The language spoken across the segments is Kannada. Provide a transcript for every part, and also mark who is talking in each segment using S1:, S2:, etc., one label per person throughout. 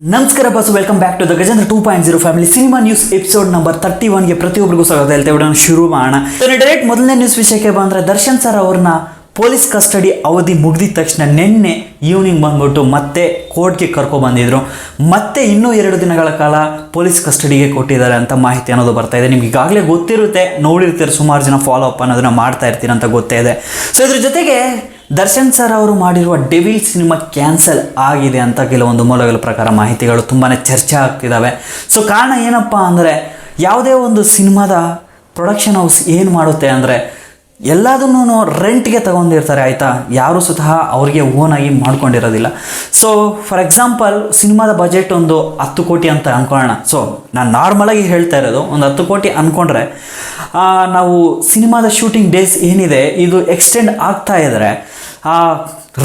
S1: ನಮಸ್ಕಾರ bus welcome back to the Gajendra two point zero family cinema news episode number thirty ಒನ್ಗೆ ಪ್ರತಿಯೊಬ್ಬರಿಗೂ ಸ್ವಾಗತ. ಹೇಳ್ತಾ ವಿಡಿಯೋನ ಶುರು ಮಾಡೋಣ. ಡೈರೆಕ್ಟ್ ಮೊದಲನೇ ನ್ಯೂಸ್ ವಿಷಯಕ್ಕೆ ಬಂದರೆ ದರ್ಶನ್ ಸರ್ ಅವ್ರನ್ನ ಪೊಲೀಸ್ ಕಸ್ಟಡಿ ಅವಧಿ ಮುಗಿದಿದ ತಕ್ಷಣ ನಿನ್ನೆ ಈವ್ನಿಂಗ್ ಬಂದ್ಬಿಟ್ಟು ಮತ್ತೆ ಕೋರ್ಟ್ಗೆ ಕರ್ಕೊ ಬಂದಿದ್ರು. ಮತ್ತೆ ಇನ್ನೂ ಎರಡು ದಿನಗಳ ಕಾಲ ಪೊಲೀಸ್ ಕಸ್ಟಡಿಗೆ ಕೊಟ್ಟಿದ್ದಾರೆ ಅಂತ ಮಾಹಿತಿ ಅನ್ನೋದು ಬರ್ತಾ ಇದೆ. ನಿಮ್ಗೆ ಈಗಾಗಲೇ ಗೊತ್ತಿರುತ್ತೆ, ನೋಡಿರ್ತೀರ, ಸುಮಾರು ಜನ ಫಾಲೋ ಅಪ್ ಅನ್ನೋದನ್ನ ಮಾಡ್ತಾ ಇರ್ತೀನಿ ಅಂತ ಗೊತ್ತೇ ಇದೆ. ಸೊ ಇದ್ರ ಜೊತೆಗೆ ದರ್ಶನ್ ಸರ್ ಅವರು ಮಾಡಿರುವ ಡೆವಿಲ್ ಸಿನಿಮಾ ಕ್ಯಾನ್ಸಲ್ ಆಗಿದೆ ಅಂತ ಕೆಲವೊಂದು ಮೂಲಗಳ ಪ್ರಕಾರ ಮಾಹಿತಿಗಳು ತುಂಬಾ ಚರ್ಚೆ ಆಗ್ತಿದ್ದಾವೆ ಸೊ ಕಾರಣ ಏನಪ್ಪ ಅಂದರೆ ಯಾವುದೇ ಒಂದು ಸಿನಿಮಾದ ಪ್ರೊಡಕ್ಷನ್ ಹೌಸ್ ಏನು ಮಾಡುತ್ತೆ ಅಂದರೆ ಎಲ್ಲದನ್ನೂ ರೆಂಟ್ಗೆ ತಗೊಂಡಿರ್ತಾರೆ ಆಯಿತಾ? ಯಾರು ಸ್ವತಃ ಅವ್ರಿಗೆ ಓನಾಗಿ ಮಾಡ್ಕೊಂಡಿರೋದಿಲ್ಲ. ಸೊ ಫಾರ್ ಎಕ್ಸಾಂಪಲ್ ಸಿನಿಮಾದ ಬಜೆಟ್ ಒಂದು ಹತ್ತು ಕೋಟಿ ಅಂತ ಅಂದ್ಕೊಳ್ಳೋಣ ಸೊ ನಾನು ನಾರ್ಮಲಾಗಿ ಹೇಳ್ತಾ ಇರೋದು, ಒಂದು ಹತ್ತು ಕೋಟಿ ಅಂದ್ಕೊಂಡ್ರೆ ನಾವು ಸಿನಿಮಾದ ಶೂಟಿಂಗ್ ಡೇಸ್ ಏನಿದೆ, ಇದು ಎಕ್ಸ್ಟೆಂಡ್ ಆಗ್ತಾ ಇದ್ದರೆ ಆ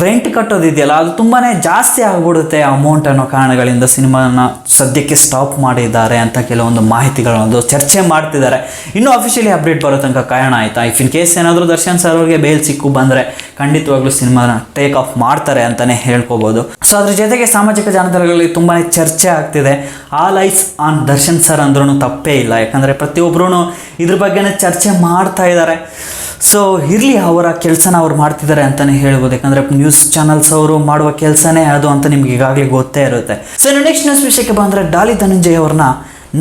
S1: ರೆಂಟ್ ಕಟ್ಟೋದಿದೆಯಲ್ಲ ಅದು ತುಂಬಾ ಜಾಸ್ತಿ ಆಗ್ಬಿಡುತ್ತೆ ಅಮೌಂಟ್ ಅನ್ನೋ ಕಾರಣಗಳಿಂದ ಸಿನಿಮಾನ ಸದ್ಯಕ್ಕೆ ಸ್ಟಾಪ್ ಮಾಡಿದ್ದಾರೆ ಅಂತ ಕೆಲವೊಂದು ಮಾಹಿತಿಗಳನ್ನು ಚರ್ಚೆ ಮಾಡ್ತಿದ್ದಾರೆ. ಇನ್ನೂ ಅಫಿಷಿಯಲಿ ಅಪ್ಡೇಟ್ ಬರೋ ತನಕ ಕಾರಣ ಆಯಿತಾ? ಇಫ್ ಇನ್ ಕೇಸ್ ಏನಾದರೂ ದರ್ಶನ್ ಸರ್ ಅವ್ರಿಗೆ ಬೇಲ್ ಸಿಕ್ಕು ಬಂದರೆ ಖಂಡಿತವಾಗ್ಲೂ ಸಿನಿಮಾನ ಟೇಕ್ ಆಫ್ ಮಾಡ್ತಾರೆ ಅಂತಲೇ ಹೇಳ್ಕೋಬೋದು. ಸೊ ಅದ್ರ ಜೊತೆಗೆ ಸಾಮಾಜಿಕ ಜಾಲತಾಣಗಳಲ್ಲಿ ತುಂಬಾ ಚರ್ಚೆ ಆಗ್ತಿದೆ. All life on Darshan sir ಅಂದ್ರೂ ತಪ್ಪೇ ಇಲ್ಲ. ಯಾಕಂದರೆ ಪ್ರತಿಯೊಬ್ಬರೂ ಇದ್ರ ಬಗ್ಗೆನೇ ಚರ್ಚೆ ಮಾಡ್ತಾ ಇದ್ದಾರೆ. ಸೊ ಇರಲಿ ಅವರ ಕೆಲಸನ ಅವ್ರು ಮಾಡ್ತಿದ್ದಾರೆ ಅಂತಲೇ ಹೇಳ್ಬೋದು. ಯಾಕಂದರೆ ನ್ಯೂಸ್ ಚಾನಲ್ಸ್ ಅವರು ಮಾಡುವ ಕೆಲಸನೇ ಅದು ಅಂತ ನಿಮ್ಗೆ ಈಗಾಗಲೇ ಗೊತ್ತೇ ಇರುತ್ತೆ. ಸೊ ಇನ್ನು ನೆಕ್ಸ್ಟ್ ನ್ಯೂಸ್ ವಿಷಯಕ್ಕೆ ಬಂದರೆ ಡಾಲಿ ಧನಂಜಯ್ ಅವ್ರನ್ನ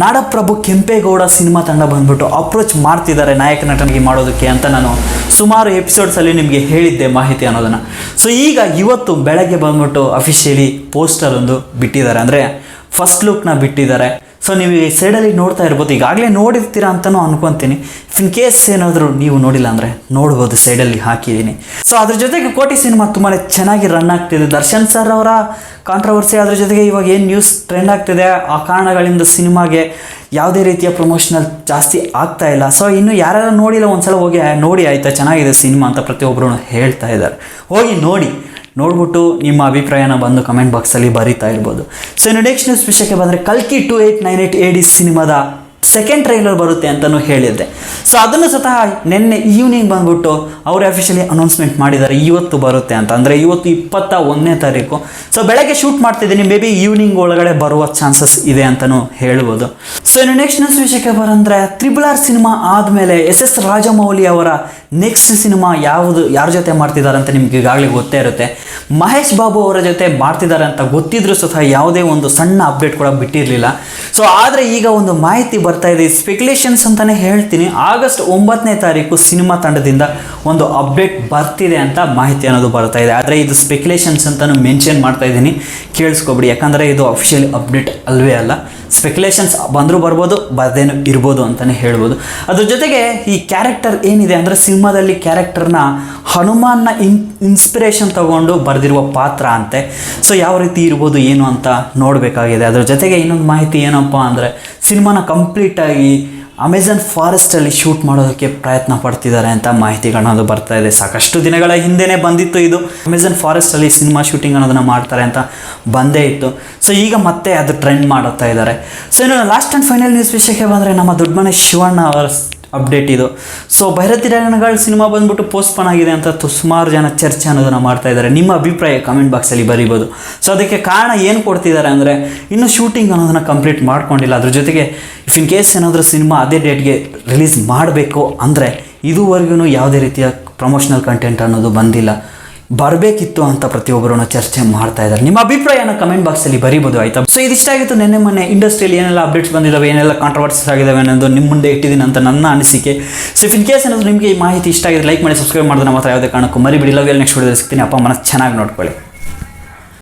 S1: ನಾಡಪ್ರಭು ಕೆಂಪೇಗೌಡ ಸಿನಿಮಾ ತಂಡ ಬಂದ್ಬಿಟ್ಟು ಅಪ್ರೋಚ್ ಮಾಡ್ತಿದ್ದಾರೆ ನಾಯಕ ನಟನಿಗೆ ಮಾಡೋದಕ್ಕೆ ಅಂತ ನಾನು ಸುಮಾರು ಎಪಿಸೋಡ್ಸಲ್ಲಿ ನಿಮಗೆ ಹೇಳಿದ್ದೆ ಮಾಹಿತಿ ಅನ್ನೋದನ್ನು. ಸೊ ಈಗ ಇವತ್ತು ಬೆಳಗ್ಗೆ ಬಂದ್ಬಿಟ್ಟು ಅಫಿಷಿಯಲಿ ಪೋಸ್ಟರ್ ಒಂದು ಬಿಟ್ಟಿದ್ದಾರೆ. ಅಂದರೆ ಫಸ್ಟ್ ಲುಕ್ನ ಬಿಟ್ಟಿದ್ದಾರೆ. ಸೊ ನೀವು ಈ ಸೈಡಲ್ಲಿ ನೋಡ್ತಾ ಇರ್ಬೋದು. ಈಗಾಗಲೇ ನೋಡಿರ್ತೀರಾ ಅಂತಲೂ ಅನ್ಕೊತೀನಿ. ಇನ್ ಕೇಸ್ ಏನಾದರೂ ನೀವು ನೋಡಿಲ್ಲ ಅಂದರೆ ನೋಡ್ಬೋದು ಸೈಡಲ್ಲಿ ಹಾಕಿದ್ದೀನಿ. ಸೊ ಅದ್ರ ಜೊತೆಗೆ ಕೋಟಿ ಸಿನಿಮಾ ತುಂಬಾ ಚೆನ್ನಾಗಿ ರನ್ ಆಗ್ತಿದೆ. ದರ್ಶನ್ ಸರ್ ಅವರ ಕಾಂಟ್ರವರ್ಸಿ ಅದ್ರ ಜೊತೆಗೆ ಇವಾಗ ಏನು ನ್ಯೂಸ್ ಟ್ರೆಂಡ್ ಆಗ್ತಿದೆ? ಆ ಕಾರಣಗಳಿಂದ ಸಿನಿಮಾಗೆ ಯಾವುದೇ ರೀತಿಯ ಪ್ರಮೋಷನಲ್ ಜಾಸ್ತಿ ಆಗ್ತಾ ಇಲ್ಲ. ಸೊ ಇನ್ನು ಯಾರ್ಯಾರು ನೋಡಿಲ್ಲ, ಒಂದ್ಸಲ ಹೋಗಿ ನೋಡಿ, ಆಯಿತಾ? ಚೆನ್ನಾಗಿದೆ ಸಿನಿಮಾ ಅಂತ ಪ್ರತಿಯೊಬ್ಬರು ಹೇಳ್ತಾ ಇದ್ದಾರೆ. ಹೋಗಿ ನೋಡಿ. ನೋಡ್ಬಿಟ್ಟು ನಿಮ್ಮ ಅಭಿಪ್ರಾಯನ ಬಂದು ಕಮೆಂಟ್ ಬಾಕ್ಸಲ್ಲಿ ಬರೀತಾ ಇರ್ಬೋದು. ಸೊ ನೆಕ್ಸ್ಟ್ ನ್ಯೂಸ್ ವಿಷಯಕ್ಕೆ ಬಂದರೆ ಕಲ್ಕಿ two eight nine eight A ಸಿನಿಮಾದ ಸೆಕೆಂಡ್ ಟ್ರೈಲರ್ ಬರುತ್ತೆ ಅಂತಲೂ ಹೇಳಿದ್ದೆ. ಸೊ ಅದನ್ನು ಸ್ವತಃ ನಿನ್ನೆ ಈವ್ನಿಂಗ್ ಬಂದ್ಬಿಟ್ಟು ಅವರೇ ಅಫಿಷಿಯಲಿ ಅನೌನ್ಸ್ಮೆಂಟ್ ಮಾಡಿದ್ದಾರೆ, ಇವತ್ತು ಬರುತ್ತೆ ಅಂತ. ಅಂದರೆ ಇವತ್ತು ಇಪ್ಪತ್ತ ಒಂದನೇ ತಾರೀಕು. ಸೊ ಬೆಳಗ್ಗೆ ಶೂಟ್ ಮಾಡ್ತಿದ್ದೀನಿ ಮೇ ಬಿ ಈವ್ನಿಂಗ್ ಒಳಗಡೆ ಬರುವ ಚಾನ್ಸಸ್ ಇದೆ ಅಂತಲೂ ಹೇಳ್ಬೋದು. ಸೊ ಇನ್ನು ನೆಕ್ಸ್ಟ್ ನ್ಯೂಸ್ ವಿಷಯಕ್ಕೆ ಬರಂದ್ರೆ ತ್ರಿಬುಲ್ ಆರ್ ಸಿನಿಮಾ ಆದಮೇಲೆ ಎಸ್ ಎಸ್ ರಾಜಮೌಳಿ ಅವರ ನೆಕ್ಸ್ಟ್ ಸಿನಿಮಾ ಯಾವುದು, ಯಾರ ಜೊತೆ ಮಾಡ್ತಿದ್ದಾರೆ ಅಂತ ನಿಮ್ಗೆ ಈಗಾಗಲೇ ಗೊತ್ತೇ ಇರುತ್ತೆ. ಮಹೇಶ್ ಬಾಬು ಅವರ ಜೊತೆ ಮಾಡ್ತಿದ್ದಾರೆ ಅಂತ ಗೊತ್ತಿದ್ರು ಸ್ವತಃ ಯಾವುದೇ ಒಂದು ಸಣ್ಣ ಅಪ್ಡೇಟ್ ಕೂಡ ಬಿಟ್ಟಿರಲಿಲ್ಲ. ಸೊ ಆದರೆ ಈಗ ಒಂದು ಮಾಹಿತಿ ಬರ್ತಾ ಇದೆ. ಸ್ಪೆಕ್ಯುಲೇಷನ್ಸ್ ಅಂತಲೇ ಹೇಳ್ತೀನಿ. ಆಗಸ್ಟ್ ಒಂಬತ್ತನೇ ತಾರೀಕು ಸಿನಿಮಾ ತಂಡದಿಂದ ಒಂದು ಅಪ್ಡೇಟ್ ಬರ್ತಿದೆ ಅಂತ ಮಾಹಿತಿ ಅನ್ನೋದು ಬರ್ತಾ ಇದೆ. ಆದರೆ ಇದು ಸ್ಪೆಕ್ಯುಲೇಷನ್ಸ್ ಅಂತಲೂ ಮೆನ್ಷನ್ ಮಾಡ್ತಾ ಇದ್ದೀನಿ. ಕೇಳಿಸ್ಕೊಬಿಡಿ. ಯಾಕಂದರೆ ಇದು ಅಫಿಷಿಯಲ್ ಅಪ್ಡೇಟ್ ಅಲ್ವೇ ಅಲ್ಲ. ಸ್ಪೆಕ್ಯುಲೇಷನ್ಸ್ ಬಂದರೂ ಬರ್ಬೋದು, ಬರದೇನು ಇರ್ಬೋದು ಅಂತಲೇ ಹೇಳ್ಬೋದು. ಅದ್ರ ಜೊತೆಗೆ ಈ ಕ್ಯಾರೆಕ್ಟರ್ ಏನಿದೆ ಅಂದರೆ ಸಿನಿಮಾದಲ್ಲಿ ಕ್ಯಾರೆಕ್ಟರ್ನ ಹನುಮಾನ್ನ ಇನ್ ಇನ್ಸ್ಪಿರೇಷನ್ ತಗೊಂಡು ಬರೆದಿರುವ ಪಾತ್ರ ಅಂತೆ. ಸೊ ಯಾವ ರೀತಿ ಇರ್ಬೋದು, ಏನು ಅಂತ ನೋಡಬೇಕಾಗಿದೆ. ಅದ್ರ ಜೊತೆಗೆ ಇನ್ನೊಂದು ಮಾಹಿತಿ ಏನಪ್ಪ ಅಂದರೆ, ಸಿನಿಮಾನ ಕಂಪ್ಲೀಟಾಗಿ ಅಮೆಝಾನ್ ಫಾರೆಸ್ಟಲ್ಲಿ ಶೂಟ್ ಮಾಡೋದಕ್ಕೆ ಪ್ರಯತ್ನ ಪಡ್ತಿದ್ದಾರೆ ಅಂತ ಮಾಹಿತಿಗಳನ್ನೋದು ಬರ್ತಾ ಇದೆ. ಸಾಕಷ್ಟು ದಿನಗಳ ಹಿಂದೆನೇ ಬಂದಿತ್ತು ಇದು. ಅಮೆಝಾನ್ ಫಾರೆಸ್ಟಲ್ಲಿ ಸಿನಿಮಾ ಶೂಟಿಂಗ್ ಅನ್ನೋದನ್ನ ಮಾಡ್ತಾರೆ ಅಂತ ಬಂದೇ ಇತ್ತು. ಸೊ ಈಗ ಮತ್ತೆ ಅದು ಟ್ರೆಂಡ್ ಮಾಡುತ್ತಾ ಇದ್ದಾರೆ. ಸೊ ಇನ್ನು ಲಾಸ್ಟ್ ಆ್ಯಂಡ್ ಫೈನಲ್ ನ್ಯೂಸ್ ವಿಷಯಕ್ಕೆ ಬಂದರೆ ನಮ್ಮ ದುಡ್ಮನೆ ಮನೆ ಶಿವಣ್ಣ ಅವರ ಅಪ್ಡೇಟ್ ಇದು. ಸೊ ಭೈರತಿ ರಣಗಳ ಸಿನಿಮಾ ಬಂದ್ಬಿಟ್ಟು ಪೋಸ್ಟ್ಪೋನ್ ಆಗಿದೆ ಅಂತ ಸುಮಾರು ಜನ ಚರ್ಚೆ ಅನ್ನೋದನ್ನು ಮಾಡ್ತಾ ಇದ್ದಾರೆ. ನಿಮ್ಮ ಅಭಿಪ್ರಾಯ ಕಮೆಂಟ್ ಬಾಕ್ಸಲ್ಲಿ ಬರೀಬೋದು. ಸೊ ಅದಕ್ಕೆ ಕಾರಣ ಏನು ಕೊಡ್ತಿದ್ದಾರೆ ಅಂದರೆ, ಇನ್ನೂ ಶೂಟಿಂಗ್ ಅನ್ನೋದನ್ನು ಕಂಪ್ಲೀಟ್ ಮಾಡ್ಕೊಂಡಿಲ್ಲ. ಅದ್ರ ಜೊತೆಗೆ ಇಫ್ ಇನ್ ಕೇಸ್ ಏನಾದರೂ ಸಿನಿಮಾ ಅದೇ ಡೇಟ್ಗೆ ರಿಲೀಸ್ ಮಾಡಬೇಕು ಅಂದರೆ ಇದುವರೆಗೂ ಯಾವುದೇ ರೀತಿಯ ಪ್ರಮೋಷನಲ್ ಕಂಟೆಂಟ್ ಅನ್ನೋದು ಬಂದಿಲ್ಲ. ಬರಬೇಕಿತ್ತು ಅಂತ ಪ್ರತಿಯೊಬ್ಬರನ್ನು ಚರ್ಚೆ ಮಾಡ್ತಾ ಇದ್ದಾರೆ. ನಿಮ್ಮ ಅಭಿಪ್ರಾಯನ ಕಮೆಂಟ್ ಬಾಕ್ಸಲ್ಲಿ ಬರೀಬೋದು, ಆಯ್ತಾ? ಸೊ ಇದಿಷ್ಟಾಗಿತ್ತು ನಿನ್ನೆ ಮೊನ್ನೆ ಇಂಡಸ್ಟ್ರಿಯಲ್ಲಿ ಏನೆಲ್ಲ ಅಪ್ಡೇಟ್ಸ್ ಬಂದಿದ್ದಾವೆ ಏನೆಲ್ಲ ಕಾಂಟ್ರವರ್ಸಸ್ ಆಗಿದ್ದಾವೆ ಅನ್ನೋದು ನಿಮ್ಮ ಮುಂದೆ ಇಟ್ಟಿದ್ದೀನಿ ಅಂತ ನನ್ನ ಅನಿಸಿಕೆ. ಸೊ ಇಫ್ ಇನ್ ಕೇಸ್ ಏನಾದರೂ ನಿಮಗೆ ಈ ಮಾಹಿತಿ ಇಷ್ಟ ಆಗಿದೆ ಲೈಕ್ ಮಾಡಿ ಸಬ್ಸ್ಕ್ರೈಬ್ ಮಾಡೋದನ್ನ ಮಾತ್ರ ಯಾವುದೇ ಕಾರಣಕ್ಕೂ ಮರಿಬಿಡಿ. ಲವ್ ಎಲ್ಲ ನೆಕ್ಸ್ಟ್ ವಿಡಿಯೋದಲ್ಲಿ ಸಿಗ್ತೀನಿ. ಅಪ್ಪ ಮನಸ್ಸು ಚೆನ್ನಾಗಿ ನೋಡ್ಕೊಳ್ಳಿ.